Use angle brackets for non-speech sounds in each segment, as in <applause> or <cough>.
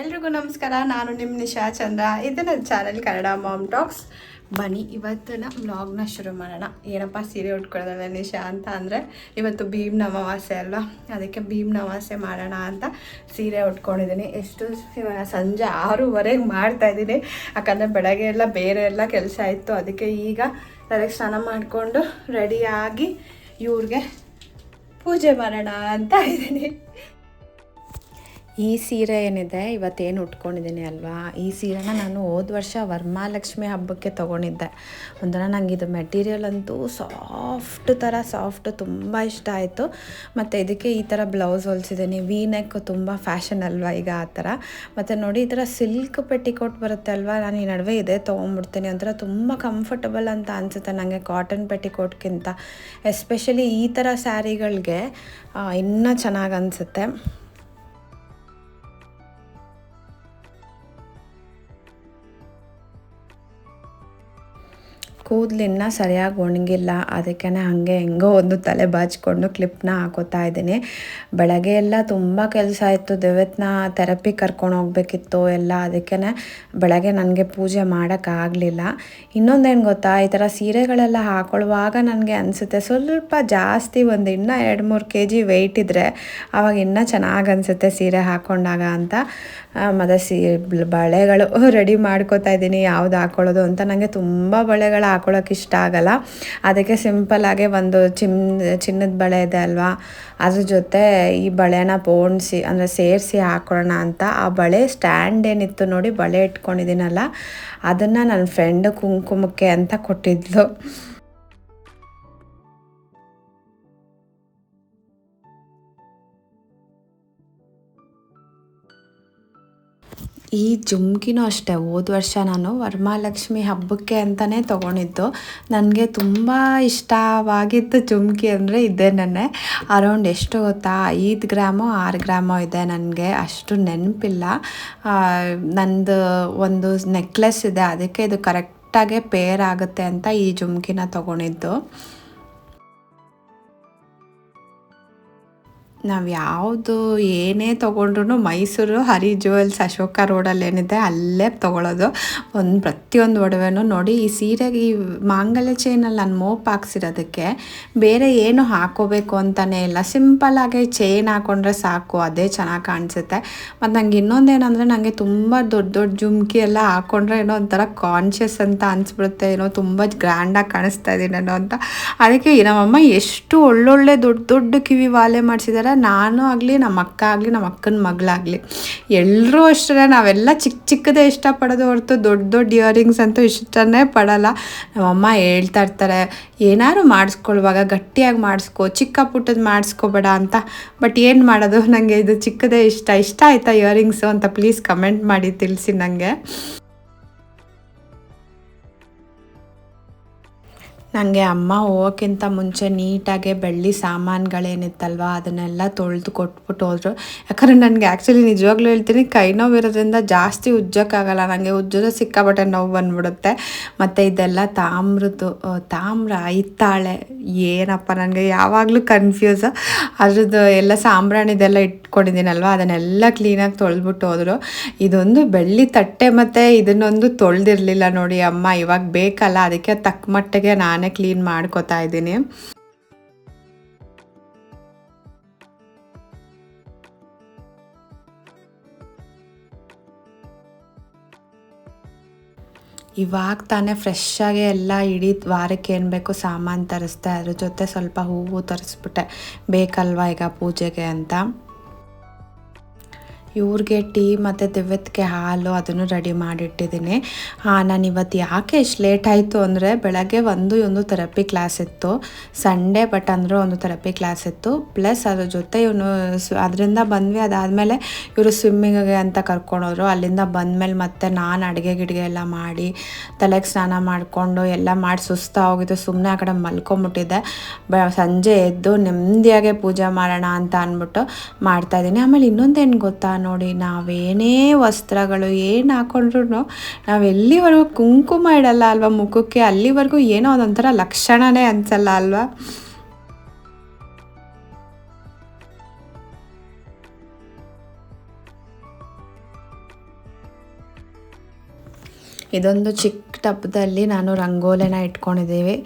ಎಲ್ರಿಗೂ ನಮಸ್ಕಾರ. ನಾನು ನಿಮ್ಮ ನಿಶಾ ಚಂದ್ರ. ಇದು ನನ್ನ ಚಾನಲ್ ಕನ್ನಡ ಮಾಮ್ ಟಾಕ್ಸ್ ಬನ್ನಿ ಇವತ್ತಿನ ವ್ಲಾಗ್ನ ಶುರು ಮಾಡೋಣ. ಏನಪ್ಪ ಸೀರೆ ಉಟ್ಕೊಳ್ಳೋದಲ್ಲ ನಿಶಾ ಅಂತ ಅಂದರೆ, ಇವತ್ತು ಭೀಮ್ ಅಮಾವಾಸ್ಯೆ ಅಲ್ವಾ? ಅದಕ್ಕೆ ಭೀಮ್ ಅಮಾವಾಸ್ಯೆ ಮಾಡೋಣ ಅಂತ ಸೀರೆ ಉಟ್ಕೊಂಡಿದ್ದೀನಿ. ಎಷ್ಟು ಸಂಜೆ ಆರೂವರೆಗೆ ಮಾಡ್ತಾ ಇದ್ದೀನಿ. ಯಾಕಂದರೆ ಬೆಳಗ್ಗೆ ಎಲ್ಲ ಬೇರೆ ಎಲ್ಲ ಕೆಲಸ ಇತ್ತು. ಅದಕ್ಕೆ ಈಗ ತಲೆಗೆ ಸ್ನಾನ ಮಾಡಿಕೊಂಡು ರೆಡಿಯಾಗಿ ಇವ್ರಿಗೆ ಪೂಜೆ ಮಾಡೋಣ ಅಂತ ಇದ್ದೀನಿ. ಈ ಸೀರೆ ಏನಿದೆ, ಇವತ್ತೇನು ಉಟ್ಕೊಂಡಿದ್ದೀನಿ ಅಲ್ವಾ? ಈ ಸೀರೆನ ನಾನು ಹೋದ ವರ್ಷ ವರಮಹಾಲಕ್ಷ್ಮಿ ಹಬ್ಬಕ್ಕೆ ತೊಗೊಂಡಿದ್ದೆ. ಒಂಥರ ನಂಗೆ ಇದು ಮೆಟೀರಿಯಲ್ ಅಂತೂ ಸಾಫ್ಟ್ ಥರ ಸಾಫ್ಟ್ ತುಂಬ ಇಷ್ಟ ಆಯಿತು. ಮತ್ತು ಇದಕ್ಕೆ ಈ ಥರ ಬ್ಲೌಸ್ ಹೊಲಿಸಿದ್ದೀನಿ. ವಿ ನೆಕ್ ತುಂಬ ಫ್ಯಾಷನ್ ಅಲ್ವಾ ಈಗ ಆ ಥರ ಮತ್ತು ನೋಡಿ, ಈ ಥರ ಸಿಲ್ಕ್ ಪೆಟ್ಟಿಕೋಟ್ ಬರುತ್ತೆ ಅಲ್ವಾ? ನಾನು ಈ ನಡುವೆ ಇದೇ ತೊಗೊಂಡ್ಬಿಡ್ತೀನಿ ಒಂಥರ ತುಂಬ ಕಂಫರ್ಟಬಲ್ ಅಂತ ಅನಿಸುತ್ತೆ ನನಗೆ ಕಾಟನ್ ಪೆಟ್ಟಿಕೋಟ್ಗಿಂತ ಎಸ್ಪೆಷಲಿ ಈ ಥರ ಸ್ಯಾರಿಗಳಿಗೆ ಇನ್ನೂ ಚೆನ್ನಾಗಿ ಅನಿಸುತ್ತೆ. ಕೂದಲಿನ್ನ ಸರಿಯಾಗಿ ಒಣಗಿಲ್ಲ ಅದಕ್ಕೆ ಹಾಗೆ ಹೆಂಗೋ ಒಂದು ತಲೆ ಬಾಚಿಕೊಂಡು ಕ್ಲಿಪ್ನ ಹಾಕೋತಾ ಇದ್ದೀನಿ. ಬೆಳಗ್ಗೆ ಎಲ್ಲ ತುಂಬ ಕೆಲಸ ಇತ್ತು ದೇವತ್ನ ಥೆರಪಿ ಕರ್ಕೊಂಡು ಹೋಗ್ಬೇಕಿತ್ತು ಎಲ್ಲ ಅದಕ್ಕೆ ಬೆಳಗ್ಗೆ ನನಗೆ ಪೂಜೆ ಮಾಡೋಕ್ಕಾಗಲಿಲ್ಲ ಇನ್ನೊಂದೇನು ಗೊತ್ತಾ, ಈ ಥರ ಸೀರೆಗಳೆಲ್ಲ ಹಾಕೊಳ್ಳುವಾಗ ನನಗೆ ಅನಿಸುತ್ತೆ, ಸ್ವಲ್ಪ ಜಾಸ್ತಿ ಒಂದು ಇನ್ನೂ ಎರಡು ಮೂರು ಕೆ ಜಿ ವೆಯ್ಟ್ ಇದ್ದರೆ ಆವಾಗ ಇನ್ನೂ ಚೆನ್ನಾಗಿ ಅನಿಸುತ್ತೆ ಸೀರೆ ಹಾಕೊಂಡಾಗ ಅಂತ. ಮತ್ತು ಸೀ, ಬಳೆಗಳು <laughs> ರೆಡಿ ಮಾಡ್ಕೋತಾ ಇದ್ದೀನಿ, ಯಾವ್ದು ಹಾಕೊಳ್ಳೋದು ಅಂತ. ನನಗೆ ತುಂಬ ಬಳೆಗಳು ಹಾಕೊಳ್ಳೋಕೆ ಇಷ್ಟ ಆಗಲ್ಲ. ಅದಕ್ಕೆ ಸಿಂಪಲ್ಲಾಗೆ ಒಂದು ಚಿಮ್, ಚಿನ್ನದ ಬಳೆ ಇದೆ ಅಲ್ವಾ? ಅದ್ರ ಜೊತೆ ಈ ಬಳೆನ ಪೋಣಿಸಿ, ಅಂದರೆ ಸೇರಿಸಿ ಹಾಕೊಳ್ಳೋಣ ಅಂತ ಆ ಬಳೆ ಸ್ಟ್ಯಾಂಡ್ ಏನಿತ್ತು ನೋಡಿ ಬಳೆ ಇಟ್ಕೊಂಡಿದ್ದೀನಲ್ಲ, ಅದನ್ನು ನನ್ನ ಫ್ರೆಂಡ್ ಕುಂಕುಮಕ್ಕೆ ಅಂತ ಕೊಟ್ಟಿದ್ಲು. ಈ ಜುಮ್ಕಿನೂ ಅಷ್ಟೇ. ಹೋದ ವರ್ಷ ನಾನು ವರಮಹಾಲಕ್ಷ್ಮಿ ಹಬ್ಬಕ್ಕೆ ಅಂತಲೇ ತೊಗೊಂಡಿದ್ದು. ನನಗೆ ತುಂಬ ಇಷ್ಟವಾಗಿದ್ದು ಜುಮ್ಕಿ ಅಂದರೆ ಇದೇ ನನ್ನೆ ಅರೌಂಡ್ ಎಷ್ಟು ಗೊತ್ತಾ? ಐದು ಗ್ರಾಮು, ಆರು ಗ್ರಾಮು ಇದೆ ನನಗೆ. ಅಷ್ಟು ನೆನಪಿಲ್ಲ. ನಂದು ಒಂದು ನೆಕ್ಲೆಸ್ ಇದೆ. ಅದಕ್ಕೆ ಇದು ಕರೆಕ್ಟಾಗೆ ಪೇರ್ ಆಗುತ್ತೆ ಅಂತ ಈ ಜುಮ್ಕಿನ ತೊಗೊಂಡಿದ್ದು. ನಾವು ಯಾವುದು ಏನೇ ತೊಗೊಂಡ್ರು ಮೈಸೂರು ಹರಿ ಜುವೆಲ್ಸ್ ಅಶೋಕ ರೋಡಲ್ಲಿ ಏನಿದೆ ಅಲ್ಲೇ ತೊಗೊಳೋದು. ಒಂದು ಪ್ರತಿಯೊಂದು ಒಡವೆನೂ ನೋಡಿ, ಈ ಸೀರೆಗೆ ಈ ಮಾಂಗಲ್ಯ ಚೈನಲ್ಲಿ ನಾನು ಮೋಪ್ ಹಾಕ್ಸಿರೋದಕ್ಕೆ ಬೇರೆ ಏನು ಹಾಕೋಬೇಕು ಅಂತಲೇ ಇಲ್ಲ. ಸಿಂಪಲ್ಲಾಗಿ ಚೈನ್ ಹಾಕೊಂಡ್ರೆ ಸಾಕು, ಅದೇ ಚೆನ್ನಾಗಿ ಕಾಣಿಸುತ್ತೆ. ಮತ್ತು ನಂಗೆ ಇನ್ನೊಂದೇನಂದರೆ ನನಗೆ ತುಂಬ ದೊಡ್ಡ ದೊಡ್ಡ ಜುಮ್ಕಿ ಎಲ್ಲ ಹಾಕ್ಕೊಂಡ್ರೆ ಏನೋ ಒಂಥರ ಕಾನ್ಷಿಯಸ್ ಅಂತ ಅನಿಸ್ಬಿಡುತ್ತೆ, ಏನೋ ತುಂಬ ಗ್ರ್ಯಾಂಡಾಗಿ ಕಾಣಿಸ್ತಾ ಇದ್ದೀನೇನೋ ಅಂತ. ಅದಕ್ಕೆ ನಮ್ಮಮ್ಮ ಎಷ್ಟು ಒಳ್ಳೊಳ್ಳೆ ದೊಡ್ಡ ದೊಡ್ಡ ಕಿವಿ ವಾಲೆ ಮಾಡಿಸಿದ್ದಾರೆ ನಾನು ಆಗಲಿ, ನಮ್ಮ ಅಕ್ಕ ಆಗಲಿ, ನಮ್ಮ ಅಕ್ಕನ ಮಗಳಾಗಲಿ ಎಲ್ಲರೂ ಅಷ್ಟೇ, ನಾವೆಲ್ಲ ಚಿಕ್ಕ ಚಿಕ್ಕದೇ ಇಷ್ಟಪಡೋದು ಹೊರತು ದೊಡ್ಡ ದೊಡ್ಡ ಇಯರಿಂಗ್ಸ್ ಅಂತೂ ಇಷ್ಟನೇ ಪಡಲ್ಲ. ನಮ್ಮಮ್ಮ ಹೇಳ್ತಾ ಇರ್ತಾರೆ, ಏನಾದ್ರು ಮಾಡಿಸ್ಕೊಳ್ಳುವಾಗ ಗಟ್ಟಿಯಾಗಿ ಮಾಡಿಸ್ಕೊ, ಚಿಕ್ಕ ಪುಟ್ಟದ್ದು ಮಾಡಿಸ್ಕೋಬೇಡ ಅಂತ. ಬಟ್ ಏನು ಮಾಡೋದು? ನನಗೆ ಇದು ಚಿಕ್ಕದೇ ಇಷ್ಟ. ಇಷ್ಟ ಆಯ್ತಾ ಇಯರಿಂಗ್ಸು ಅಂತ? ಪ್ಲೀಸ್ ಕಮೆಂಟ್ ಮಾಡಿ, ತಿಳಿಸಿ ನನಗೆ ನನಗೆ ಅಮ್ಮ ಹೋಗೋಕ್ಕಿಂತ ಮುಂಚೆ ನೀಟಾಗೆ ಬೆಳ್ಳಿ ಸಾಮಾನುಗಳೇನಿತ್ತಲ್ವ, ಅದನ್ನೆಲ್ಲ ತೊಳೆದು ಕೊಟ್ಬಿಟ್ಟು ಹೋದರು. ಯಾಕಂದರೆ ನನಗೆ ಆ್ಯಕ್ಚುಲಿ ನಿಜವಾಗ್ಲೂ ಹೇಳ್ತೀನಿ, ಕೈ ನೋವಿರೋದ್ರಿಂದ ಜಾಸ್ತಿ ಉಜ್ಜೋಕ್ಕಾಗಲ್ಲ. ನನಗೆ ಉಜ್ಜಿದ್ರೆ ಸಿಕ್ಕಾಪಟ್ಟೆ ನೋವು ಬಂದ್ಬಿಡುತ್ತೆ. ಮತ್ತು ಇದೆಲ್ಲ ತಾಮ್ರದ್ದು ತಾಮ್ರ ಇತ್ತಾಳೆ ಏನಪ್ಪ, ನನಗೆ ಯಾವಾಗಲೂ ಕನ್ಫ್ಯೂಸ್ ಅದ್ರದ್ದು ಎಲ್ಲ ಸಾಂಬ್ರಾಣಿದೆಲ್ಲ ಇಟ್ಕೊಂಡಿದ್ದೀನಲ್ವ? ಅದನ್ನೆಲ್ಲ ಕ್ಲೀನಾಗಿ ತೊಳೆದ್ಬಿಟ್ಟು ಹೋದರು. ಇದೊಂದು ಬೆಳ್ಳಿ ತಟ್ಟೆ ಮತ್ತು ಇದನ್ನೊಂದು ತೊಳೆದಿರಲಿಲ್ಲ ನೋಡಿ ಅಮ್ಮ. ಇವಾಗ ಬೇಕಲ್ಲ, ಅದಕ್ಕೆ ತಕ್ಕ ಮಟ್ಟಿಗೆ ನಾನೇ ಕ್ಲೀನ್ ಮಾಡ್ಕೋತಾ ಇದ್ದೀನಿ. ಇವಾಗ ತಾನೇ ಫ್ರೆಶ್ಶಾಗಿ ಎಲ್ಲ ಇಡೀ ವಾರಕ್ಕೆ ಏನು ಬೇಕು ಸಾಮಾನು ತರಿಸ್ದೆ ಅದ್ರ ಜೊತೆ ಸ್ವಲ್ಪ ಹೂವು ತರಿಸ್ಬಿಟ್ಟೆ. ಬೇಕಲ್ವಾ ಈಗ ಪೂಜೆಗೆ ಅಂತ. ಇವ್ರಿಗೆ ಟೀ ಮತ್ತು ದಿವ್ಯತ್ಗೆ ಹಾಲು ಅದನ್ನು ರೆಡಿ ಮಾಡಿಟ್ಟಿದ್ದೀನಿ. ನಾನು ಇವತ್ತು ಯಾಕೆ ಇಷ್ಟು ಲೇಟ್ ಆಯಿತು ಅಂದರೆ ಬೆಳಗ್ಗೆ ಒಂದು ಒಂದು ಥೆರಪಿ ಕ್ಲಾಸ್ ಇತ್ತು. ಸಂಡೇ ಬಟ್ ಅಂದರೆ ಒಂದು ಥೆರಪಿ ಕ್ಲಾಸ್ ಇತ್ತು. ಪ್ಲಸ್ ಅದ್ರ ಜೊತೆ ಇವನು ಅದರಿಂದ ಬಂದ್ವಿ. ಅದಾದಮೇಲೆ ಇವರು ಸ್ವಿಮ್ಮಿಂಗ್ಗೆ ಅಂತ ಕರ್ಕೊಂಡೋದ್ರು. ಅಲ್ಲಿಂದ ಬಂದಮೇಲೆ ಮತ್ತೆ ನಾನು ಅಡುಗೆ ಗಿಡಿಗೆ ಎಲ್ಲ ಮಾಡಿ, ತಲೆಗೆ ಸ್ನಾನ ಮಾಡಿಕೊಂಡು ಎಲ್ಲ ಮಾಡಿ ಸುಸ್ತಾ ಹೋಗಿದ್ದು. ಸುಮ್ಮನೆ ಆ ಕಡೆ ಮಲ್ಕೊಂಬಿಟ್ಟಿದ್ದೆ. ಬ, ಸಂಜೆ ಎದ್ದು ನೆಮ್ಮದಿಯಾಗೆ ಪೂಜೆ ಮಾಡೋಣ ಅಂತ ಅಂದ್ಬಿಟ್ಟು ಮಾಡ್ತಾಯಿದ್ದೀನಿ ಆಮೇಲೆ ಇನ್ನೊಂದೇನು ಗೊತ್ತಾ ನೋಡಿ, ನಾವೇನೇ ವಸ್ತ್ರಗಳು ಏನು ಹಾಕೊಂಡ್ರು ನಾವೆಲ್ಲಿವರೆಗೂ ಕುಂಕುಮ ಇಡಲ್ಲ ಅಲ್ವಾ ಮುಖಕ್ಕೆ, ಅಲ್ಲಿವರೆಗೂ ಏನೋ ಅದೊಂಥರ ಲಕ್ಷಣನೇ ಅನ್ಸಲ್ಲ ಅಲ್ವಾ? ಇದೊಂದು ಚಿಕ್ಕ ಟಬ್ದಲ್ಲಿ ನಾನು ರಂಗೋಲೆನ ಇಟ್ಕೊಂಡಿದ್ದೀವಿ.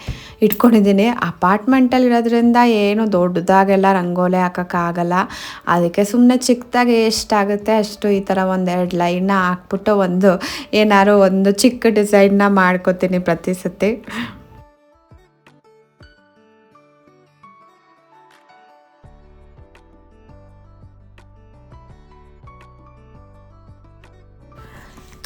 ಇಟ್ಕೊಂಡಿದ್ದೀನಿ. ಅಪಾರ್ಟ್ಮೆಂಟಲ್ಲಿ ಇರೋದ್ರಿಂದ ಏನು ದೊಡ್ಡದಾಗೆಲ್ಲ ರಂಗೋಲೆ ಹಾಕೋಕ್ಕಾಗಲ್ಲ. ಅದಕ್ಕೆ ಸುಮ್ಮನೆ ಚಿಕ್ಕದಾಗಿ ಎಷ್ಟಾಗುತ್ತೆ ಅಷ್ಟು ಈ ಥರ ಒಂದೆರಡು ಲೈನ್ನ ಹಾಕ್ಬಿಟ್ಟು ಒಂದು ಏನಾದ್ರು ಒಂದು ಚಿಕ್ಕ ಡಿಸೈನ್ನ ಮಾಡ್ಕೋತೀನಿ ಪ್ರತಿ ಸತಿ.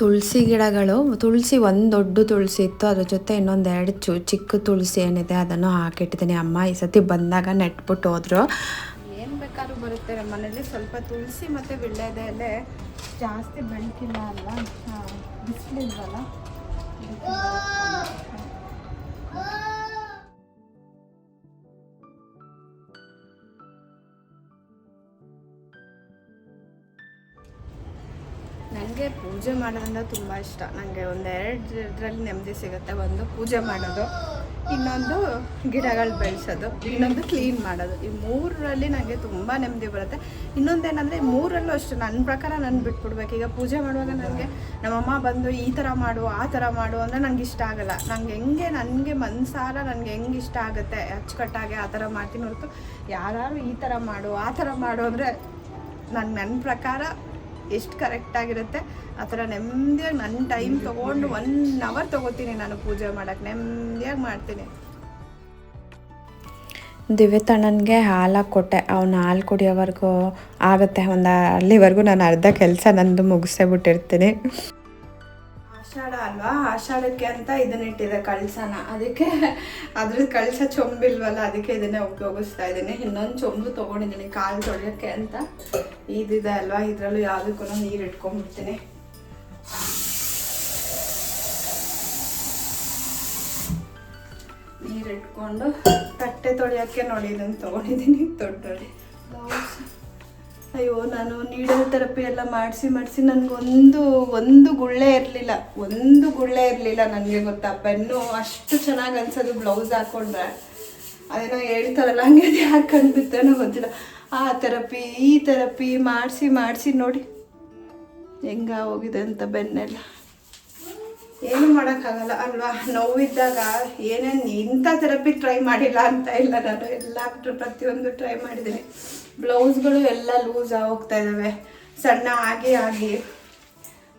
ತುಳಸಿ ಗಿಡಗಳು ತುಳಸಿ ಒಂದು ದೊಡ್ಡ ತುಳಸಿ ಇತ್ತು ಅದ್ರ ಜೊತೆ ಇನ್ನೊಂದು ಎರಡು ಚು ಚಿಕ್ಕ ತುಳಸಿ ಏನಿದೆ ಅದನ್ನು ಹಾಕಿಟ್ಟಿದ್ದೀನಿ. ಅಮ್ಮ ಈ ಸತಿ ಬಂದಾಗ ನೆಟ್ಬಿಟ್ಟು ಹೋದ್ರು. ಏನು ಬೇಕಾದ್ರೂ ಬರುತ್ತೆ ನಮ್ಮ ಮನೇಲಿ. ಸ್ವಲ್ಪ ತುಳಸಿ ಮತ್ತು ವಿಳ್ಳೆದೆಲೆ ಜಾಸ್ತಿ ಬೆಳಕಿಲ್ಲ ಅಲ್ಲ ಬಿಸಿಲಿಲ್ವಲ್ಲ? ನನಗೆ ಪೂಜೆ ಮಾಡೋದ್ರಿಂದ ತುಂಬ ಇಷ್ಟ. ನನಗೆ ಒಂದೆರಡು ಇದರಲ್ಲಿ ನೆಮ್ಮದಿ ಸಿಗುತ್ತೆ ಒಂದು ಪೂಜೆ ಮಾಡೋದು, ಇನ್ನೊಂದು ಗಿಡಗಳು ಬೆಳೆಸೋದು, ಇನ್ನೊಂದು ಕ್ಲೀನ್ ಮಾಡೋದು. ಈ ಮೂರರಲ್ಲಿ ನನಗೆ ತುಂಬ ನೆಮ್ಮದಿ ಬರುತ್ತೆ. ಇನ್ನೊಂದೇನೆಂದರೆ ಮೂರಲ್ಲೂ ಅಷ್ಟು, ನನ್ನ ಪ್ರಕಾರ ನಾನು ಬಿಟ್ಬಿಡ್ಬೇಕು. ಈಗ ಪೂಜೆ ಮಾಡುವಾಗ ನನಗೆ ನಮ್ಮಮ್ಮ ಬಂದು, ಈ ಥರ ಮಾಡು, ಆ ಥರ ಮಾಡು ಅಂದರೆ ನನಗೆ ಇಷ್ಟ ಆಗಲ್ಲ. ನಂಗೆ ಹೆಂಗೆ, ನನಗೆ ಮನಸಾರ ನನಗೆ ಹೆಂಗೆ ಇಷ್ಟ ಆಗುತ್ತೆ, ಅಚ್ಚುಕಟ್ಟಾಗಿ ಆ ಥರ ಮಾಡ್ತೀನಿ ಹೊರತು ಯಾರು ಈ ಥರ ಮಾಡು, ಆ ಥರ ಮಾಡು ಅಂದರೆ ನನ್ನ ನನ್ನ ಪ್ರಕಾರ ಎಷ್ಟು ಕರೆಕ್ಟಾಗಿರುತ್ತೆ ಆ ಥರ ನೆಮ್ಮದಿಯಾಗಿ ನನ್ನ ಟೈಮ್ ತೊಗೊಂಡು ಒನ್ ಅವರ್ ತೊಗೋತೀನಿ ನಾನು ಪೂಜೆ ಮಾಡೋಕ್ಕೆ ನೆಮ್ಮದಿಯಾಗಿ ಮಾಡ್ತೀನಿ. ದಿವ್ಯತಣ್ಣನಿಗೆ ಹಾಲು ಕೊಟ್ಟೆ. ಅವನು ಹಾಲು ಕುಡಿಯೋವರೆಗೂ ಆಗುತ್ತೆ. ಒಂದು ಅಲ್ಲಿವರೆಗೂ ನಾನು ಅರ್ಧ ಕೆಲಸ ನಂದು ಮುಗಿಸೇ ಬಿಟ್ಟಿರ್ತೀನಿ. ಆಷಾಢ ಅಲ್ವಾ? ಆಷಾಢಕ್ಕೆ ಅಂತ ಇದನ್ನ ಇಟ್ಟಿದೆ ಕಳಸನ. ಅದಕ್ಕೆ ಅದ್ರ ಕಳಸ ಚೊಂಬಿಲ್ವಲ್ಲ, ಅದಕ್ಕೆ ಇದನ್ನೇ ಉಪಯೋಗಿಸ್ತಾ ಇದ್ದೀನಿ. ಇನ್ನೊಂದು ಚೊಂಬು ತೊಗೊಂಡಿದ್ದೀನಿ, ಕಾಲು ತೊಳೆಯೋಕ್ಕೆ ಅಂತ. ಇದಿದೆ ಅಲ್ವಾ? ಇದರಲ್ಲೂ ಯಾವುದಕ್ಕೂ ನೀರು ಇಟ್ಕೊಂಡ್ಬಿಡ್ತೀನಿ. ನೀರು ಇಟ್ಕೊಂಡು ತಟ್ಟೆ ತೊಳೆಯೋಕ್ಕೆ ನೋಡಿ ಇದನ್ನು ತೊಗೊಂಡಿದ್ದೀನಿ ದೊಡ್ಡೊಳ್ಳೆ ಅಯ್ಯೋ, ನಾನು ನೀಡಲ್ ಥೆರಪಿ ಎಲ್ಲ ಮಾಡಿಸಿ ಮಾಡಿಸಿ ನನಗೊಂದು, ಒಂದು ಗುಳ್ಳೆ ಇರಲಿಲ್ಲ. ಒಂದು ಗುಳ್ಳೆ ಇರಲಿಲ್ಲ ನನಗೆ ಗೊತ್ತಾ? ಬೆನ್ನು ಅಷ್ಟು ಚೆನ್ನಾಗಿ ಅನ್ಸೋದು ಬ್ಲೌಸ್ ಹಾಕ್ಕೊಂಡ್ರೆ ಅದೇನೋ ಹೇಳ್ತಾರಲ್ಲ ಹಂಗೆ ಯಾಕೆ ಅನ್ಬಿತ್ತೇನೋ ಗೊತ್ತಿಲ್ಲ. ಆ ಥೆರಪಿ ಈ ಥೆರಪಿ ಮಾಡಿಸಿ ಮಾಡಿಸಿ ನೋಡಿ. ಹೆಂಗ ಹೋಗಿದೆ ಅಂತ ಬೆನ್ನೆಲ್ಲ. ಏನು ಮಾಡೋಕ್ಕಾಗಲ್ಲ ಅಲ್ವಾ? ನೋವಿದ್ದಾಗ ಏನೇನು ಇಂಥ ಥೆರಪಿ ಟ್ರೈ ಮಾಡಿಲ್ಲ ಅಂತ ಇಲ್ಲ ನಾನು. ಎಲ್ಲ ಪ್ರತಿಯೊಂದು ಟ್ರೈ ಮಾಡಿದ್ದೀನಿ. ಬ್ಲೌಸ್ಗಳು ಎಲ್ಲ ಲೂಸ್ ಆಗೋಗ್ತಾ ಇದ್ದಾವೆ ಸಣ್ಣ ಆಗಿ ಆಗಿ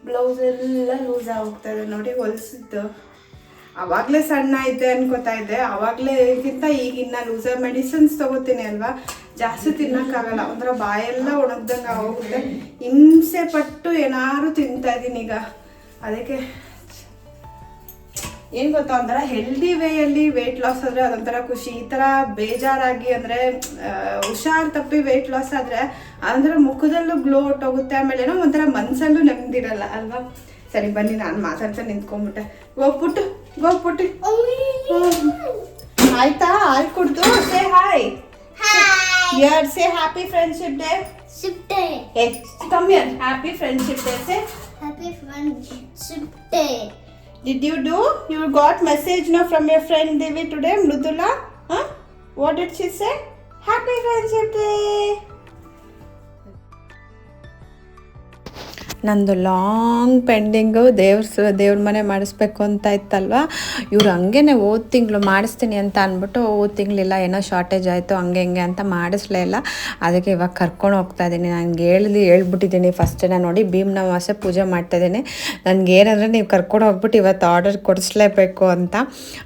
ಬ್ಲೌಸ್ ಎಲ್ಲ ಲೂಸ್ ಆಗೋಗ್ತಾ ಇದೆ. ನೋಡಿ ಹೊಲಿಸಿದ್ದು. ಆವಾಗಲೇ ಸಣ್ಣ ಇದ್ದೆ ಅನ್ಕೋತಾ ಇದ್ದೆ ಅವಾಗಲೇಗಿಂತ ಈಗಿನ್ನ ಲೂಸ ಮೆಡಿಸಿನ್ಸ್ ತಗೋತೀನಿ ಅಲ್ವಾ? ಜಾಸ್ತಿ ತಿನ್ನೋಕ್ಕಾಗಲ್ಲ. ಒಂಥರ ಬಾಯೆಲ್ಲ ಒಣಗ್ದಂಗೆ ಆಗೋಗುತ್ತೆ. ಹಿಂಸೆ ಪಟ್ಟು ಏನಾದ್ರು ತಿಂತಾ ಇದ್ದೀನಿ ಈಗ. ಅದಕ್ಕೆ ಏನು ಗೊತ್ತಾ ಒಂಥರ ಹೆಲ್ದಿ ವೇಯಲ್ಲಿ ವೆಯ್ಟ್ ಲಾಸ್ ಆದರೆ ಅದೊಂಥರ ಖುಷಿ ಈ ಥರ ಬೇಜಾರಾಗಿ ಅಂದರೆ ಹುಷಾರ್ ತಪ್ಪಿ ವೆಯ್ಟ್ ಲಾಸ್ ಆದರೆ ಅಂದ್ರೆ ಮುಖದಲ್ಲೂ ಗ್ಲೋ ಹೊಟ್ಟೋಗುತ್ತೆ ಆಮೇಲೆ ಏನೋ ಒಂಥರ ಮನಸ್ಸಲ್ಲೂ ನೆಮ್ಮದಿರಲ್ಲ ಅಲ್ವಾ? ಸರಿ ಬನ್ನಿ ನಾನು ಮಾತಾಡ್ತಾ ನಿಂತ್ಕೊಂಡ್ಬಿಟ್ಟೆ ಹೋಗ್ಬಿಟ್ಟು ಹೋಗ್ಬಿಟ್ಟು ಆಯ್ತಾ? ಹಾಯ್ ಕುಡ್ದು ಸೇ ಹಾಯ್ ಯಾರ್ ಸೇ ಹ್ಯಾಪಿ ಫ್ರೆಂಡ್ಶಿಪ್ ಡೇ ಕಮ್ಮಿ happy friendship day say happy friendship day. Did you do? You got message now from your friend Devi today, Mrudula? Huh? What did she say? Happy Friendship Day! ನಂದು long pending ದೇವ್ರ ದೇವ್ರ ಮನೆ ಮಾಡಿಸ್ಬೇಕು ಅಂತ ಇತ್ತಲ್ವ? ಇವ್ರು ಹಂಗೇನೆ ಹೋದ ತಿಂಗಳು ಮಾಡಿಸ್ತೀನಿ ಅಂತ ಅಂದ್ಬಿಟ್ಟು ಹೋದ ತಿಂಗಳಿಲ್ಲ ಏನೋ ಶಾರ್ಟೇಜ್ ಆಯಿತು, ಹಂಗೆ ಹಿಂಗೆ ಅಂತ ಮಾಡಿಸ್ಲೇ ಇಲ್ಲ. ಅದಕ್ಕೆ ಇವಾಗ ಕರ್ಕೊಂಡು ಹೋಗ್ತಾ ಇದ್ದೀನಿ ನನಗೆ ಹೇಳಿ ಹೇಳ್ಬಿಟ್ಟಿದ್ದೀನಿ ಫಸ್ಟೇ ನೋಡಿ. ಭೀಮನವಾಸೆ ಪೂಜೆ ಮಾಡ್ತಾ ಇದ್ದೀನಿ ನನಗೆ ಏನಂದರೆ ನೀವು ಕರ್ಕೊಂಡು ಹೋಗ್ಬಿಟ್ಟು ಇವತ್ತು ಆರ್ಡರ್ ಕೊಡಿಸ್ಲೇಬೇಕು ಅಂತ.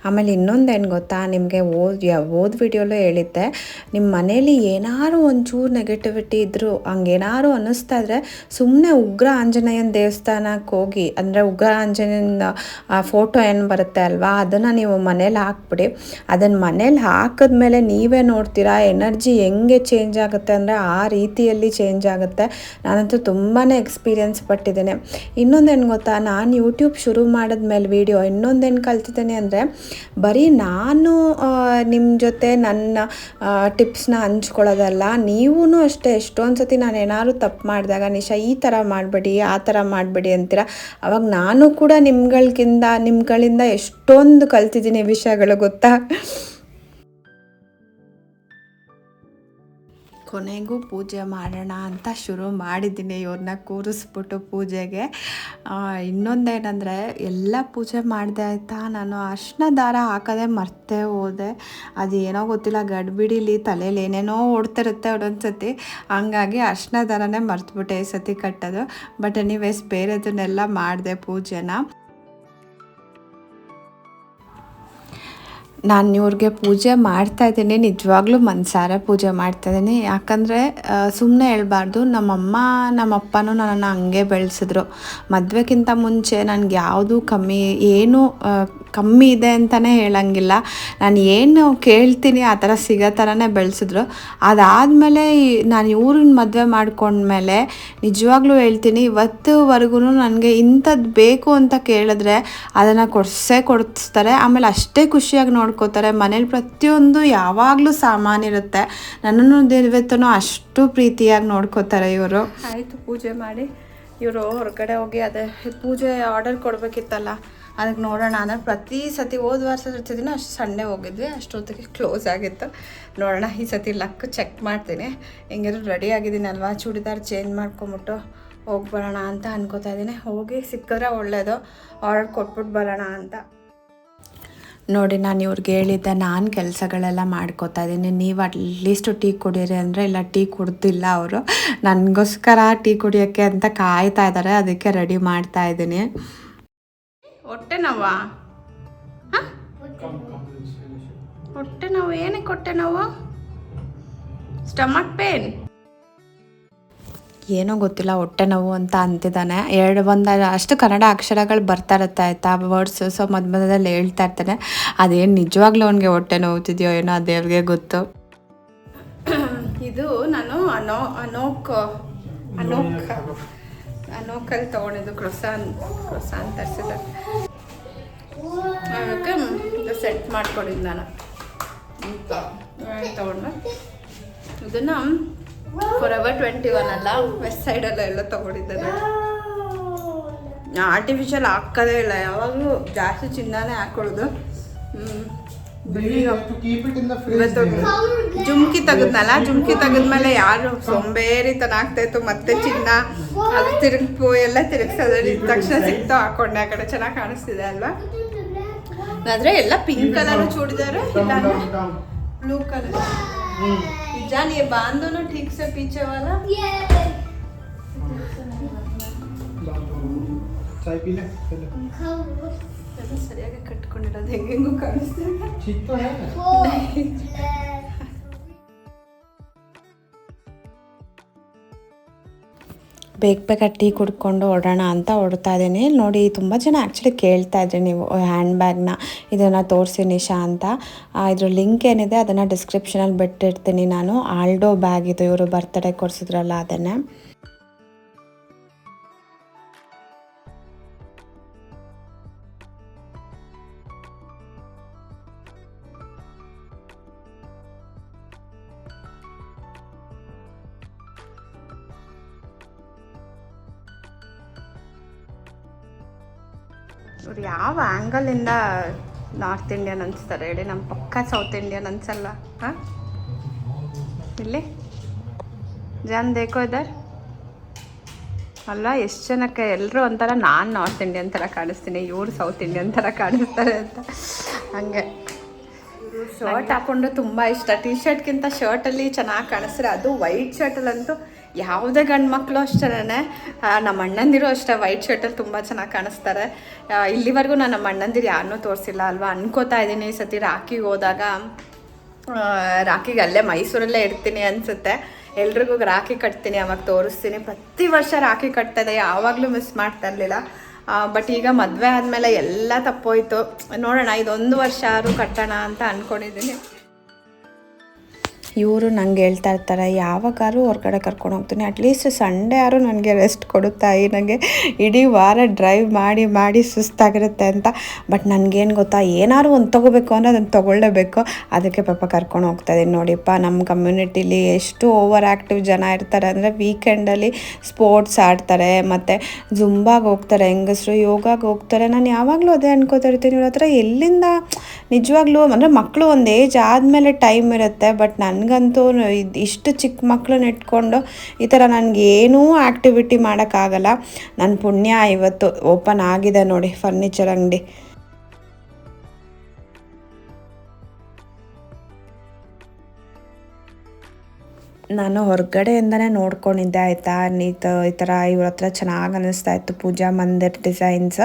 ಆಮೇಲೆ ಇನ್ನೊಂದು ಏನು ಗೊತ್ತಾ? ನಿಮಗೆ ಓದ್ ಓದ್ ವಿಡಿಯೋಲೂ ಹೇಳಿದ್ದೆ. ನಿಮ್ಮ ಮನೇಲಿ ಏನಾದ್ರು ಒಂಚೂರು ನೆಗೆಟಿವಿಟಿ ಇದ್ದರೂ ಹಂಗೇನಾದ್ರು ಅನ್ನಿಸ್ತಾ ಇದ್ರೆ ಸುಮ್ಮನೆ ಉಗ್ರ ಆಂಜನೇಯನ ದೇವಸ್ಥಾನಕ್ಕೆ ಹೋಗಿ, ಅಂದರೆ ಉಗ್ರ ಆಂಜನೇಯನ ಫೋಟೋ ಏನು ಬರುತ್ತೆ ಅಲ್ವಾ, ಅದನ್ನು ನೀವು ಮನೇಲಿ ಹಾಕ್ಬಿಡಿ. ಅದನ್ನು ಮನೇಲಿ ಹಾಕಿದ್ಮೇಲೆ ನೀವೇ ನೋಡ್ತೀರಾ, ಎನರ್ಜಿ ಹೆಂಗೆ ಚೇಂಜ್ ಆಗುತ್ತೆ, ಅಂದರೆ ಆ ರೀತಿಯಲ್ಲಿ ಚೇಂಜ್ ಆಗುತ್ತೆ. ನಾನಂತೂ ತುಂಬಾ ಎಕ್ಸ್ಪೀರಿಯನ್ಸ್ ಪಟ್ಟಿದ್ದೇನೆ. ಇನ್ನೊಂದೇನು ಗೊತ್ತಾ, ನಾನು ಯೂಟ್ಯೂಬ್ ಶುರು ಮಾಡಿದ್ಮೇಲೆ ವೀಡಿಯೋ ಇನ್ನೊಂದೇನು ಕಲ್ತಿದ್ದೇನೆ ಅಂದರೆ, ಬರೀ ನಾನು ನಿಮ್ಮ ಜೊತೆ ನನ್ನ ಟಿಪ್ಸ್ನ ಹಂಚ್ಕೊಳ್ಳೋದಲ್ಲ ನೀವೂ ಅಷ್ಟೇ ಎಷ್ಟೊಂದು ಸತಿ ನಾನು ಏನಾದ್ರು ತಪ್ಪು ಮಾಡಿದಾಗ, ನಿಶಾ ಈ ಥರ ಮಾಡಬೇಡಿ ಆ ಥರ ಮಾಡಬೇಡಿ ಅಂತೀರ? ಅವಾಗ ನಾನು ಕೂಡ ನಿಮ್ಗಳಿಗಿಂದ ನಿಮ್ಗಳಿಂದ ಎಷ್ಟೊಂದು ಕಲ್ತಿದ್ದೀನಿ ವಿಷಯಗಳು ಗೊತ್ತಾ? ಕೊನೆಗೂ ಪೂಜೆ ಮಾಡೋಣ ಅಂತ ಶುರು ಮಾಡಿದ್ದೀನಿ. ಇವ್ರನ್ನ ಕೂರಿಸ್ಬಿಟ್ಟು ಪೂಜೆಗೆ. ಇನ್ನೊಂದೇನಂದರೆ, ಎಲ್ಲ ಪೂಜೆ ಮಾಡಿದೆ ಆಯಿತಾ? ನಾನು ಅರ್ಶಿನ ದಾರ ಹಾಕೋದೇ ಮರ್ತೇ ಹೋದೆ. ಅದು ಏನೋ ಗೊತ್ತಿಲ್ಲ, ಗಡ್ಬಿಡಿಲಿ ತಲೆಯಲ್ಲಿ ಏನೇನೋ ಓಡ್ತಿರುತ್ತೆ ಒಂದೊಂದು ಸತಿ ಹಂಗಾಗಿ ಅರ್ಶಿನ ದಾರನೇ ಮರ್ತುಬಿಟ್ಟೆ ಈ ಸತಿ ಕಟ್ಟೋದು. ಬಟ್ ಎನಿವೇಸ್ ಬೇರೆದನ್ನೆಲ್ಲ ಮಾಡಿದೆ ಪೂಜೆನ. ನಾನು ಇವ್ರಿಗೆ ಪೂಜೆ ಮಾಡ್ತಾ ಇದ್ದೀನಿ, ನಿಜವಾಗ್ಲೂ ಮನಸಾರೆ ಪೂಜೆ ಮಾಡ್ತಾ ಇದ್ದೀನಿ. ಯಾಕಂದರೆ ಸುಮ್ಮನೆ ಹೇಳ್ಬಾರ್ದು, ನಮ್ಮಮ್ಮ, ನಮ್ಮಪ್ಪನೂ ನನ್ನನ್ನು ಹಂಗೆ ಬೆಳೆಸಿದ್ರು. ಮದುವೆಗಿಂತ ಮುಂಚೆ ನನಗೆ ಯಾವುದು ಕಮ್ಮಿ, ಏನು ಕಮ್ಮಿ ಇದೆ ಅಂತಲೇ ಹೇಳಂಗಿಲ್ಲ. ನಾನು ಏನು ಕೇಳ್ತೀನಿ ಆ ಥರ ಸಿಗೋ ಥರನೇ ಬೆಳೆಸಿದ್ರು. ಅದಾದಮೇಲೆ ನಾನು ಇವ್ರನ್ನ ಮದುವೆ ಮಾಡ್ಕೊಂಡ್ಮೇಲೆ ನಿಜವಾಗ್ಲೂ ಹೇಳ್ತೀನಿ ಇವತ್ತುವರೆಗೂ ನನಗೆ ಇಂಥದ್ದು ಬೇಕು ಅಂತ ಕೇಳಿದ್ರೆ ಅದನ್ನು ಕೊಡಿಸೇ ಕೊಡಿಸ್ತಾರೆ. ಆಮೇಲೆ ಅಷ್ಟೇ ಖುಷಿಯಾಗಿ ನೋಡ್ಕೋತಾರೆ. ಮನೇಲಿ ಪ್ರತಿಯೊಂದು ಯಾವಾಗಲೂ ಸಾಮಾನಿರುತ್ತೆ ನನ್ನನ್ನು ದಿವ್ಯತನೂ ಅಷ್ಟು ಪ್ರೀತಿಯಾಗಿ ನೋಡ್ಕೋತಾರೆ ಇವರು. ಆಯಿತು, ಪೂಜೆ ಮಾಡಿ. ಇವರು ಹೊರಗಡೆ ಹೋಗಿ ಅದೇ ಪೂಜೆ ಆರ್ಡರ್ ಕೊಡಬೇಕಿತ್ತಲ್ಲ, ಅದಕ್ಕೆ ನೋಡೋಣ. ಅಂದರೆ ಪ್ರತಿ ಸತಿ ಹೋದ ವರ್ಷ ಇರ್ತಿದ್ದೀನ ಅಷ್ಟು ಸಣ್ಣ ಹೋಗಿದ್ವಿ, ಅಷ್ಟೊತ್ತಿಗೆ ಕ್ಲೋಸ್ ಆಗಿತ್ತು. ನೋಡೋಣ, ಈ ಸತಿ ಲಕ್ ಚೆಕ್ ಮಾಡ್ತೀನಿ. ಹೆಂಗಿದ್ರು ರೆಡಿ ಆಗಿದ್ದೀನಲ್ವಾ? ಚೂಡಿದಾರ್ ಚೇಂಜ್ ಮಾಡ್ಕೊಂಬಿಟ್ಟು ಹೋಗಿ ಬರೋಣ ಅಂತ ಅನ್ಕೋತಾ ಇದ್ದೀನಿ. ಹೋಗಿ ಸಿಕ್ಕಿದ್ರೆ ಒಳ್ಳೆಯದು ಆರ್ಡರ್ ಕೊಟ್ಬಿಟ್ಟು ಬರೋಣ ಅಂತ. ನೋಡಿ, ನಾನು ಇವ್ರಿಗೆ ಹೇಳಿದ್ದೆ, ನಾನು ಕೆಲಸಗಳೆಲ್ಲ ಮಾಡ್ಕೋತಾ ಇದ್ದೀನಿ. ನೀವು ಅಟ್ಲೀಸ್ಟ್ ಟೀ ಕುಡೀರಿ ಅಂದರೆ, ಇಲ್ಲ ಟೀ ಕುಡ್ದಿಲ್ಲ ಅವರು. ನನಗೋಸ್ಕರ ಟೀ ಕುಡಿಯೋಕ್ಕೆ ಅಂತ ಕಾಯ್ತಾ ಇದ್ದಾರೆ ಅದಕ್ಕೆ ರೆಡಿ ಮಾಡ್ತಾ ಇದ್ದೀನಿ. ಹೊಟ್ಟೆ ನೋವಾ? ಹೊಟ್ಟೆ ನೋವು, ಏನಕ್ಕೆ ಹೊಟ್ಟೆ ನೋವು? ಸ್ಟಮಕ್ ಪೇನ್ ಏನೋ ಗೊತ್ತಿಲ್ಲ ಹೊಟ್ಟೆ ನೋವು ಅಂತ ಅಂತಿದ್ದಾನೆ. ಎರಡು ಒಂದು ಅಷ್ಟು ಕನ್ನಡ ಅಕ್ಷರಗಳು ಬರ್ತಾ ಇರುತ್ತೆ ಆಯಿತಾ? ವರ್ಡ್ಸ್ ಸೊ ಮಧ್ಯ ಮಧ್ಯದಲ್ಲಿ ಹೇಳ್ತಾ ಇರ್ತಾನೆ. ಅದೇನು ನಿಜವಾಗ್ಲೂ ಅವನಿಗೆ ಹೊಟ್ಟೆ ನೋವುತ್ತಿದೆಯೋ ಏನೋ ಆ ದೇವ್ರಿಗೆ ಗೊತ್ತು. ಇದು ನಾನು ಅನೋ ಅನೋಕ್ ಅನೋಕ್ ಅನೋಕಲ್ಲಿ ತಗೊಂಡಿದ್ದು ಕ್ರೊಸಾನ್ ಕ್ರೊಸಾನ್ ತರಿಸಿದ್ದಾರೆ ಅದಕ್ಕೆ ಸೆಟ್ ಮಾಡ್ಕೊಂಡಿದ್ದು ನಾನು. ತೊಗೊಂಡೆ. ಇದನ್ನು ಫಾರ್ ಎವರ್ ಟ್ವೆಂಟಿ ಒನ್ ಅಲ್ಲ? ವೆಸ್ಟ್ ಸೈಡಲ್ಲ ಎಲ್ಲ ತಗೊಂಡಿದ್ದಾರೆ ನಾನು ಆರ್ಟಿಫಿಷಿಯಲ್ ಹಾಕೋದೇ ಇಲ್ಲ. ಯಾವಾಗಲೂ ಜಾಸ್ತಿ ಚಿನ್ನನೇ ಹಾಕೊಳ್ಳೋದು. ಹ್ಮ್. to keep it in the fridge. ಇವತ್ತು there. ಜುಮ್ಕಿ ತೆಗೆದ್ನಲ್ಲ? ಜುಮ್ಕಿ ತೆಗದ್ಮೇಲೆ ಯಾರು ಸೊಂಬೇರಿತನ ಆಗ್ತಾ ಇತ್ತು. ಮತ್ತೆ ಚಿನ್ನ ಅದು ತಿರುಗ್ಪು ಎಲ್ಲ ತಿರುಗ್ಸೋದ್ರಲ್ಲಿ ಇದ್ದ ತಕ್ಷಣ ಸಿಕ್ತು ಹಾಕೊಂಡೆ ಆ ಕಡೆ. ಚೆನ್ನಾಗಿ ಕಾಣಿಸ್ತಿದೆ ಅಲ್ವಾ? ಆದ್ರೆ ಎಲ್ಲ ಪಿಂಕ್ ಕಲರ್ ಚೂಡಿದಾರೆ? ಬ್ಲೂ ಇಲ್ಲ ಬ್ಲೂ down. जान ये बांध दो ना ठीक से पीछे वाला चाय पी ले चलो सरिया के कट को देंगे कम से ठीक तो है ಬೇಗ ಬೇಗ ಟೀ ಕುಡ್ಕೊಂಡು ಹೊಡೋಣ ಅಂತ ಹೊಡ್ತಾ ಇದ್ದೀನಿ. ನೋಡಿ, ತುಂಬ ಜನ ಆ್ಯಕ್ಚುಲಿ ಕೇಳ್ತಾ ಇದ್ರಿ ನೀವು ಹ್ಯಾಂಡ್ ಬ್ಯಾಗ್ನ ಇದನ್ನು ತೋರಿಸಿ ನಿಶಾ ಅಂತ. ಇದ್ರ ಲಿಂಕ್ ಏನಿದೆ ಅದನ್ನು ಡಿಸ್ಕ್ರಿಪ್ಷನಲ್ಲಿ ಬಿಟ್ಟಿರ್ತೀನಿ ನಾನು. ಆಲ್ಡೋ ಬ್ಯಾಗ್ ಇದು ಇವರು ಬರ್ತಡೇ ಕೊಡಿಸಿದ್ರಲ್ಲ ಅದನ್ನೇ. ಯಾವ ಆ್ಯಂಗಲಿಂದ ನಾರ್ತ್ ಇಂಡಿಯನ್ ಅನಿಸ್ತಾರೆ ಹೇಳಿ? ನಮ್ಮ ಪಕ್ಕ ಸೌತ್ ಇಂಡಿಯನ್ ಅನ್ಸಲ್ಲ. ಹಾಂ? ಇಲ್ಲಿ? ಜನ ದೇಕೋ ಇದರ್ ಅಲ್ಲ, ಎಷ್ಟು ಜನಕ್ಕೆ? ಎಲ್ಲರೂ ಒಂಥರ ನಾನು ನಾರ್ತ್ ಇಂಡಿಯನ್ ಥರ ಕಾಣಿಸ್ತೀನಿ. ಇವ್ರು ಸೌತ್ ಇಂಡಿಯನ್ ಥರ ಕಾಣಿಸ್ತಾರೆ ಅಂತ. ಹಂಗೆ. ಶರ್ಟ್ ಹಾಕೊಂಡು ತುಂಬ ಇಷ್ಟ. ಟಿ ಶರ್ಟ್ಗಿಂತ ಶರ್ಟಲ್ಲಿ ಚೆನ್ನಾಗಿ ಕಾಣಿಸ್ತಾರೆ. ಅದು ವೈಟ್ ಶರ್ಟಲ್ಲಂತೂ ಯಾವುದೇ ಗಂಡು ಮಕ್ಕಳು ಅಷ್ಟೇ ನಮ್ಮ ಅಣ್ಣಂದಿರು ಅಷ್ಟೇ ವೈಟ್ ಶರ್ಟಲ್ಲಿ ತುಂಬ ಚೆನ್ನಾಗಿ ಕಾಣಿಸ್ತಾರೆ. ಇಲ್ಲಿವರೆಗೂ ನಾನು ನಮ್ಮ ಅಣ್ಣಂದಿರು ಯಾರನ್ನೂ ತೋರಿಸಿಲ್ಲ ಅಲ್ವಾ? ಅನ್ಕೋತಾ ಇದ್ದೀನಿ ಈ ಸತಿ ರಾಖಿಗೆ ಹೋದಾಗ. ರಾಖಿಗೆ ಅಲ್ಲೇ ಮೈಸೂರಲ್ಲೇ ಇರ್ತೀನಿ ಅನಿಸುತ್ತೆ. ಎಲ್ರಿಗೂ ರಾಖಿ ಕಟ್ತೀನಿ, ಅವಾಗ ತೋರಿಸ್ತೀನಿ. ಪ್ರತಿ ವರ್ಷ ರಾಖಿ ಕಟ್ತಾ ಇದೆ ಯಾವಾಗಲೂ ಮಿಸ್ ಮಾಡ್ತಾ ಇರಲಿಲ್ಲ. ಬಟ್ ಈಗ ಮದುವೆ ಆದಮೇಲೆ ಎಲ್ಲ ತಪ್ಪೋಯ್ತು ನೋಡೋಣ, ಇದೊಂದು ವರ್ಷ ಆದರೂ ಕಟ್ಟೋಣ ಅಂತ ಅಂದ್ಕೊಂಡಿದ್ದೀನಿ ಇವರು ನಂಗೆ ಹೇಳ್ತಾ ಇರ್ತಾರೆ, ಯಾವಾಗಾದ್ರೂ ಹೊರಗಡೆ ಕರ್ಕೊಂಡು ಹೋಗ್ತೀನಿ. ಅಟ್ಲೀಸ್ಟ್ ಸಂಡೇ ಆದರೂ ನನಗೆ ರೆಸ್ಟ್ ಕೊಡುತ್ತಾಯಿ ನನಗೆ ಇಡೀ ವಾರ ಡ್ರೈವ್ ಮಾಡಿ ಮಾಡಿ ಸುಸ್ತಾಗಿರುತ್ತೆ ಅಂತ. ಬಟ್ ನನಗೇನು ಗೊತ್ತಾ, ಏನಾದ್ರು ಒಂದು ತೊಗೋಬೇಕು ಅಂದರೆ ಅದನ್ನು ತೊಗೊಳ್ಳೇಬೇಕು. ಅದಕ್ಕೆ ಪಾಪ ಕರ್ಕೊಂಡು ಹೋಗ್ತಾ ಇದ್ದೀನಿ. ನೋಡಿಪ್ಪ ನಮ್ಮ ಕಮ್ಯುನಿಟಿಲಿ ಎಷ್ಟು ಓವರ್ ಆ್ಯಕ್ಟಿವ್ ಜನ ಇರ್ತಾರೆ. ಅಂದರೆ ವೀಕೆಂಡಲ್ಲಿ ಸ್ಪೋರ್ಟ್ಸ್ ಆಡ್ತಾರೆ, ಮತ್ತು ಜುಂಬಾಗಿ ಹೋಗ್ತಾರೆ, ಹೆಂಗಸರು ಯೋಗಾಗೆ ಹೋಗ್ತಾರೆ. ನಾನು ಯಾವಾಗಲೂ ಅದೇ ಅನ್ಕೋತಾ ಇರ್ತೀನಿ. ಇವ್ರ ಹತ್ರ ಎಲ್ಲಿಂದ ನಿಜವಾಗ್ಲೂ, ಅಂದರೆ ಮಕ್ಕಳು ಒಂದು ಏಜ್ ಆದಮೇಲೆ ಟೈಮ್ ಇರುತ್ತೆ. ಬಟ್ ನನ್ನ ನನಗಂತೂ ಇಷ್ಟು ಚಿಕ್ಕ ಮಕ್ಕಳು ಇಟ್ಕೊಂಡು ಈ ಥರ ನನಗೆ ಏನೂ ಆ್ಯಕ್ಟಿವಿಟಿ ಮಾಡೋಕ್ಕಾಗಲ್ಲ. ನನ್ನ ಪುಣ್ಯ ಇವತ್ತು ಓಪನ್ ಆಗಿದೆ ನೋಡಿ ಫರ್ನಿಚರ್ ಅಂಗಡಿ. ನಾನು ಹೊರಗಡೆಯಿಂದನೇ ನೋಡ್ಕೊಂಡಿದ್ದೆ, ಆಯಿತಾ? ನೀತ, ಈ ಥರ ಇವ್ರ ಹತ್ರ ಚೆನ್ನಾಗಿ ಅನ್ನಿಸ್ತಾ ಇತ್ತು ಪೂಜಾ ಮಂದಿರ್ ಡಿಸೈನ್ಸ್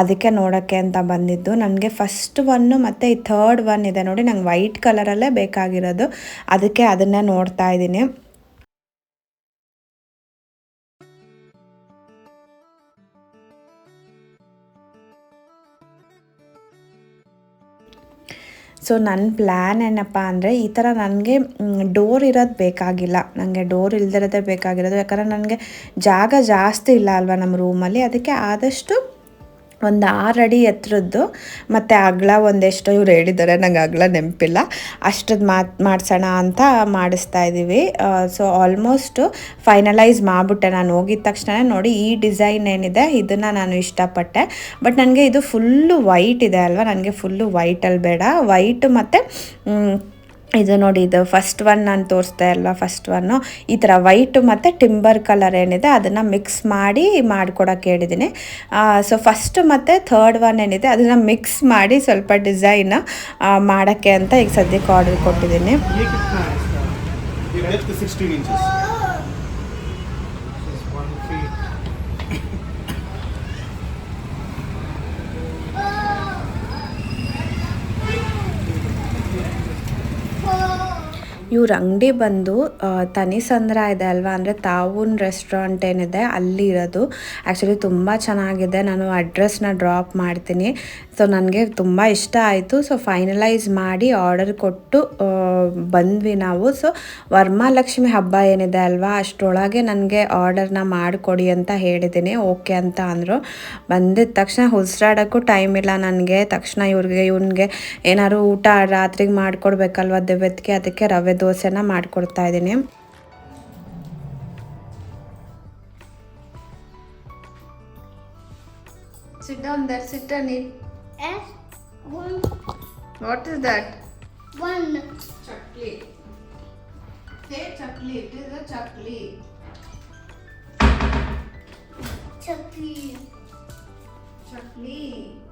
ಅದಕ್ಕೆ ನೋಡೋಕ್ಕೆ ಅಂತ ಬಂದಿದ್ದು. ನನಗೆ ಫಸ್ಟ್ ಒನ್ನು ಮತ್ತು ಈ ಥರ್ಡ್ ಒನ್ ಇದೆ ನೋಡಿ, ನಂಗೆ ವೈಟ್ ಕಲರಲ್ಲೇ ಬೇಕಾಗಿರೋದು. ಅದಕ್ಕೆ ಅದನ್ನೇ ನೋಡ್ತಾ ಇದ್ದೀನಿ. ಸೊ ನನ್ನ ಪ್ಲ್ಯಾನ್ ಏನಪ್ಪ ಅಂದರೆ ಈ ಥರ ನನಗೆ ಡೋರ್ ಇರೋದು ಬೇಕಾಗಿಲ್ಲ. ನನಗೆ ಡೋರ್ ಇಲ್ದಿರೋದೇ ಬೇಕಾಗಿರೋದು. ಯಾಕಂದರೆ ನನಗೆ ಜಾಗ ಜಾಸ್ತಿ ಇಲ್ಲ ಅಲ್ವಾ ನಮ್ಮ ರೂಮಲ್ಲಿ ಅದಕ್ಕೆ ಆದಷ್ಟು ಒಂದು ಆರು ಅಡಿ ಎತ್ತರದ್ದು, ಮತ್ತು ಅಗ್ಳ ಒಂದೆಷ್ಟು ಇವ್ರು ಹೇಳಿದ್ದಾರೆ, ನಂಗೆ ಅಗಲ ನೆನಪಿಲ್ಲ. ಅಷ್ಟದ್ದು ಮಾತು, ಮಾಡಿಸೋಣ ಅಂತ ಮಾಡಿಸ್ತಾ ಇದ್ದೀವಿ ಸೊ ಆಲ್ಮೋಸ್ಟು ಫೈನಲೈಸ್ ಮಾಡಿಬಿಟ್ಟೆ. ನಾನು ಹೋಗಿದ ತಕ್ಷಣ ನೋಡಿ ಈ ಡಿಸೈನ್ ಏನಿದೆ, ಇದನ್ನು ನಾನು ಇಷ್ಟಪಟ್ಟೆ. ಬಟ್ ನನಗೆ ಇದು ಫುಲ್ಲು ವೈಟ್ ಇದೆ ಅಲ್ವಾ? ನನಗೆ ಫುಲ್ಲು ವೈಟಲ್ಲಿ ಬೇಡ. ವೈಟ್ ಮತ್ತು ಇದು ನೋಡಿ, ಇದು ಫಸ್ಟ್ ಒನ್ ನಾನು ತೋರಿಸ್ತಾ ಇಲ್ಲ ಫಸ್ಟ್ ಒನ್ನು ಈ ಥರ ವೈಟು ಮತ್ತು ಟಿಂಬರ್ ಕಲರ್ ಏನಿದೆ, ಅದನ್ನು ಮಿಕ್ಸ್ ಮಾಡಿ ಮಾಡ್ಕೊಡೋಕೆ ಹೇಳಿದ್ದೀನಿ ಸೊ ಫಸ್ಟ್ ಮತ್ತು ಥರ್ಡ್ ಒನ್ ಏನಿದೆ, ಅದನ್ನು ಮಿಕ್ಸ್ ಮಾಡಿ ಸ್ವಲ್ಪ ಡಿಸೈನ್ ಮಾಡೋಕ್ಕೆ ಅಂತ ಈಗ ಸದ್ಯಕ್ಕೆ ಆರ್ಡರ್ ಕೊಟ್ಟಿದ್ದೀನಿ ಇವ್ರ ಅಂಗಡಿ ಬಂದು ತನಿಸಂದ್ರ ಇದೆ ಅಲ್ವಾ? ಅಂದರೆ ತಾವೂನ್ ರೆಸ್ಟೋರೆಂಟ್ ಏನಿದೆ, ಅಲ್ಲಿ ಇರೋದು. ಆ್ಯಕ್ಚುಲಿ ತುಂಬ ಚೆನ್ನಾಗಿದೆ. ನಾನು ಅಡ್ರೆಸ್ನ ಡ್ರಾಪ್ ಮಾಡ್ತೀನಿ. ಸೊ ನನಗೆ ತುಂಬ ಇಷ್ಟ ಆಯಿತು. ಸೊ ಫೈನಲೈಸ್ ಮಾಡಿ ಆರ್ಡರ್ ಕೊಟ್ಟು ಬಂದ್ವಿ ನಾವು. ಸೊ ವರ್ಮಾಲಕ್ಷ್ಮಿ ಹಬ್ಬ ಏನಿದೆ ಅಲ್ವಾ ಅಷ್ಟರೊಳಗೆ ನನಗೆ ಆರ್ಡರ್ನ ಮಾಡಿಕೊಡಿ ಅಂತ ಹೇಳಿದ್ದೀನಿ. ಓಕೆ ಅಂತ ಅಂದರು. ಬಂದಿದ ತಕ್ಷಣ ಉಸಿರಾಡೋಕ್ಕೂ ಟೈಮ್ ಇಲ್ಲ ನನಗೆ. ತಕ್ಷಣ ಇವ್ರಿಗೆ ಇವನಿಗೆ ಏನಾದ್ರು ಊಟ ರಾತ್ರಿಗೆ ಮಾಡಿಕೊಡ್ಬೇಕಲ್ವ ದೆವ್ವತ್ಗೆ ಅದಕ್ಕೆ ರವೆ ದೋಸೆನ ಮಾಡಿಕೊಡ್ತಾ ಇದ್ದೀನಿ. Sit down there, sit. S one. What is that? One. Chakli. Say chakli. It is a chakli. Chakli. Chakli.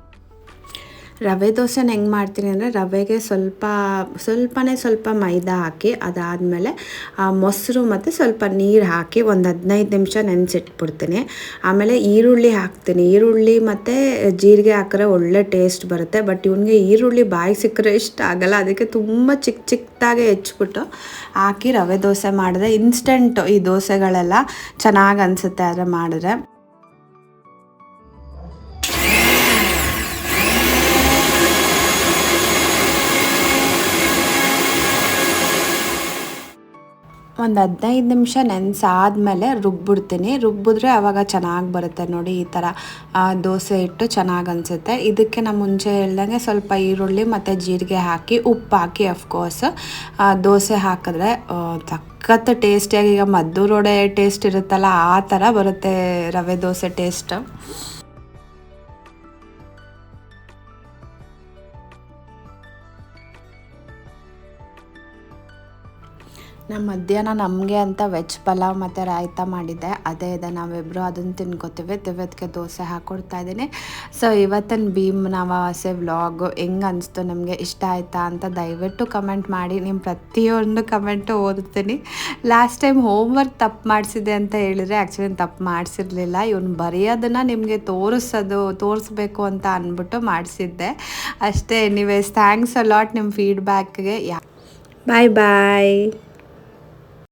ರವೆ ದೋಸೆನ ಹೆಂಗೆ ಮಾಡ್ತೀನಿ ಅಂದರೆ ರವೆಗೆ ಸ್ವಲ್ಪ, ಸ್ವಲ್ಪನೇ ಸ್ವಲ್ಪ ಮೈದಾ ಹಾಕಿ ಅದಾದಮೇಲೆ ಮೊಸರು ಮತ್ತು ಸ್ವಲ್ಪ ನೀರು ಹಾಕಿ ಒಂದು ಹದಿನೈದು ನಿಮಿಷ ನೆನೆಸಿಟ್ಬಿಡ್ತೀನಿ. ಆಮೇಲೆ ಈರುಳ್ಳಿ ಹಾಕ್ತೀನಿ. ಈರುಳ್ಳಿ ಮತ್ತು ಜೀರಿಗೆ ಹಾಕಿದ್ರೆ ಒಳ್ಳೆ ಟೇಸ್ಟ್ ಬರುತ್ತೆ. ಬಟ್ ಇವನಿಗೆ ಈರುಳ್ಳಿ ಬಾಯಿ ಸಿಕ್ಕರೆ ಇಷ್ಟ ಆಗಲ್ಲ. ಅದಕ್ಕೆ ತುಂಬ ಚಿಕ್ಕ ಚಿಕ್ಕದಾಗೆ ಹೆಚ್ಚಿಬಿಟ್ಟು ಹಾಕಿ ರವೆ ದೋಸೆ ಮಾಡಿದ್ರೆ ಇನ್ಸ್ಟೆಂಟ್ ಈ ದೋಸೆಗಳೆಲ್ಲ ಚೆನ್ನಾಗಿ ಅನಿಸುತ್ತೆ ಆದರೆ ಮಾಡಿದ್ರೆ. ಒಂದು ಹದಿನೈದು ನಿಮಿಷ ನೆನೆಸಾದ್ಮೇಲೆ ರುಬ್ಬಿಡ್ತೀನಿ. ರುಬ್ಬಿದ್ರೆ ಆವಾಗ ಚೆನ್ನಾಗಿ ಬರುತ್ತೆ ನೋಡಿ ಈ ಥರ ದೋಸೆ ಇಟ್ಟು ಚೆನ್ನಾಗಿ ಅನಿಸುತ್ತೆ. ಇದಕ್ಕೆ ನಾನು ಮುಂಚೆ ಹೇಳ್ದಂಗೆ ಸ್ವಲ್ಪ ಈರುಳ್ಳಿ ಮತ್ತು ಜೀರಿಗೆ ಹಾಕಿ, ಉಪ್ಪು ಹಾಕಿ ಅಫ್ಕೋರ್ಸ್ ದೋಸೆ ಹಾಕಿದ್ರೆ ಸಖತ್ ಟೇಸ್ಟಿಯಾಗಿ, ಈಗ ಮದ್ದೂರೋಡೆ ಟೇಸ್ಟ್ ಇರುತ್ತಲ್ಲ, ಆ ಥರ ಬರುತ್ತೆ ರವೆ ದೋಸೆ ಟೇಸ್ಟ್. ನಮ್ಮ ಮಧ್ಯಾಹ್ನ ನಮಗೆ ಅಂತ ವೆಜ್ ಪಲಾವ್ ಮತ್ತು ರಾಯ್ತ ಮಾಡಿದ್ದೆ. ಅದೇ ಇದೆ ನಾವಿಬ್ಬರು ಅದನ್ನು ತಿನ್ಕೋತೀವಿ. ದಿವ್ಯತ್ಗೆ ದೋಸೆ ಹಾಕ್ಕೊಡ್ತಾ ಇದ್ದೀನಿ. ಸೊ ಇವತ್ತಿನ ಭೀಮ್ ನವಾಸೆ ವ್ಲಾಗ್ ಹೆಂಗೆ ಅನಿಸ್ತು ನಿಮಗೆ? ಇಷ್ಟ ಆಯ್ತಾ ಅಂತ ದಯವಿಟ್ಟು ಕಮೆಂಟ್ ಮಾಡಿ. ನಿಮ್ಮ ಪ್ರತಿಯೊಂದು ಕಮೆಂಟು ಓದುತ್ತೀನಿ ಲಾಸ್ಟ್ ಟೈಮ್ ಹೋಮ್ವರ್ಕ್ ತಪ್ಪು ಮಾಡಿಸಿದೆ ಅಂತ ಹೇಳಿದರೆ ಆ್ಯಕ್ಚುಲಿ ತಪ್ಪು ಮಾಡಿಸಿರ್ಲಿಲ್ಲ. ಇವ್ನು ಬರೆಯೋದನ್ನು ನಿಮಗೆ ತೋರಿಸೋದು, ತೋರಿಸ್ಬೇಕು ಅಂತ ಅಂದ್ಬಿಟ್ಟು ಮಾಡಿಸಿದ್ದೆ. ಅಷ್ಟೇ ಎನಿವೇಸ್ ಥ್ಯಾಂಕ್ಸ್ ಅಲಾಟ್ ನಿಮ್ಮ ಫೀಡ್ಬ್ಯಾಕ್ಗೆ ಯಾ ಬಾಯ್ ಬಾಯ್